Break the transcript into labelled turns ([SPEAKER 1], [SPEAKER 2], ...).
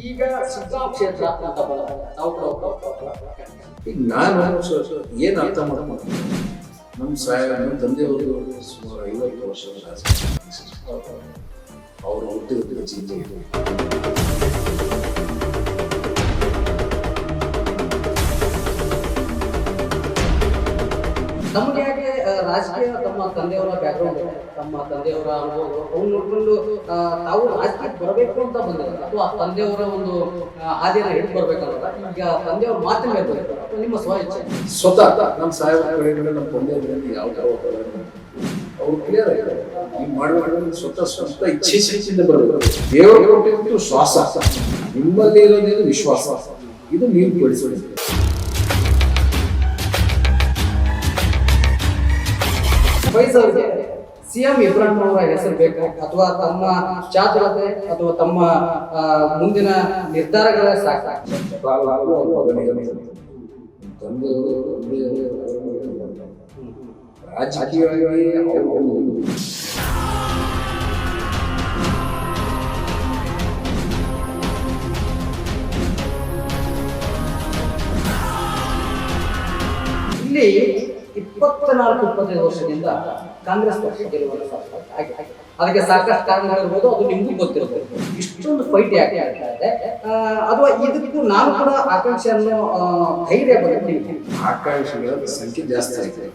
[SPEAKER 1] ಈಗ ಸಿದ್ದಾ ಕ್ಷೇತ್ರ ಅಂತ
[SPEAKER 2] ಈಗ ನಾನು ಸ- ಅರ್ಥ ಮಾಡ್ಕೊಂಡು? ನಮ್ಮ ಸಾಯ ನಮ್ಮ ತಂದೆಯವರು ಸುಮಾರು ಐವತ್ತು ವರ್ಷಗಳ ಅವರು ಹುಟ್ಟಿದ ಚಿಂತೆ
[SPEAKER 1] ನಮಗೆ ರಾಜಕೀಯ ತಮ್ಮ ತಂದೆಯವರ ಬ್ಯಾಕ್ಗ್ರೌಂಡ್ ತಮ್ಮ ತಂದೆಯವರ ಅನುಭವಗಳು, ಅವ್ನು ನೋಡ್ಕೊಂಡು ತಾವು ರಾಜಕೀಯಕ್ಕೆ ಬರಬೇಕು ಅಂತ ಬಂದಿಲ್ಲ ಅಥವಾ ತಂದೆಯವರ ಒಂದು ಹಾದಿಯನ್ನು ಹಿಡಿದು ಬರ್ಬೇಕಲ್ಲ ಈಗ ತಂದೆಯವ್ರ ಮಾತಿನ ಮೇಲೆ ನಿಮ್ಮ ಸ್ವ ಇಚ್ಛೆ.
[SPEAKER 2] ಸ್ವತಃ ನಮ್ಮ ಸಾಹೇಬ್ ಕಡೆ ನಮ್ಮ ತಂದೆಯವರಲ್ಲಿ ಯಾವ ಯಾವ ಅವ್ರು ಕ್ಲಿಯರ್ ಆಗಿದೆ ಈ ಮಾಡಬೇಕು ಸ್ವತಃ ಸ್ವಂತ ಇಚ್ಛೆ ಇಚ್ಛೆಯಿಂದ ಬರಬೇಕು ದೇವರ ಕೊಟ್ಟಿದ್ದು ಶ್ವಾಸ. ನಿಮ್ಮಲ್ಲಿ ಇರೋದೇನು ವಿಶ್ವಾಸ. ಇದು ನೀವು ಬೆಳೆಸೋದು
[SPEAKER 1] ಫೈಸ್ ಅವರಿಗೆ ಸಿಎಂ ಇಬ್ರಾಹಿಂ ಅವರ ಹೆಸರು ಬೇಕಾ ಅಥವಾ ತಮ್ಮ ಚಾತುರತೆ ಅಥವಾ ತಮ್ಮ ಮುಂದಿನ ನಿರ್ಧಾರಗಳ ಸಾಕ.
[SPEAKER 2] ರಾಜಕೀಯವಾಗಿ
[SPEAKER 1] ಇಲ್ಲಿ ಇಪ್ಪತ್ನಾಲ್ಕು ಇಪ್ಪತ್ತೈದು ವರ್ಷದಿಂದ ಕಾಂಗ್ರೆಸ್ ಪಕ್ಷ ಗೆಲುವನ್ನು ಹಾಗೆ. ಅದಕ್ಕೆ ಸಾಕಷ್ಟು ಕಾರಣಗಳಿರ್ಬೋದು ಅದು ನಿಮಗೂ ಗೊತ್ತಿರುತ್ತೆ ಇಷ್ಟೊಂದು ಫೈಟ್ ಯಾಕೆ ಆಗ್ತಾ ಇದೆ? ಅಥವಾ ಇದಕ್ಕೂ ನಾನು ಕೂಡ ಆಕಾಂಕ್ಷೆಯನ್ನು ಅನ್ನೋ ಧೈರ್ಯ ಬಗ್ಗೆ
[SPEAKER 2] ಆಕಾಂಕ್ಷೆಗಳ ಸಂಖ್ಯೆ ಜಾಸ್ತಿ ಆಗಿದೆ.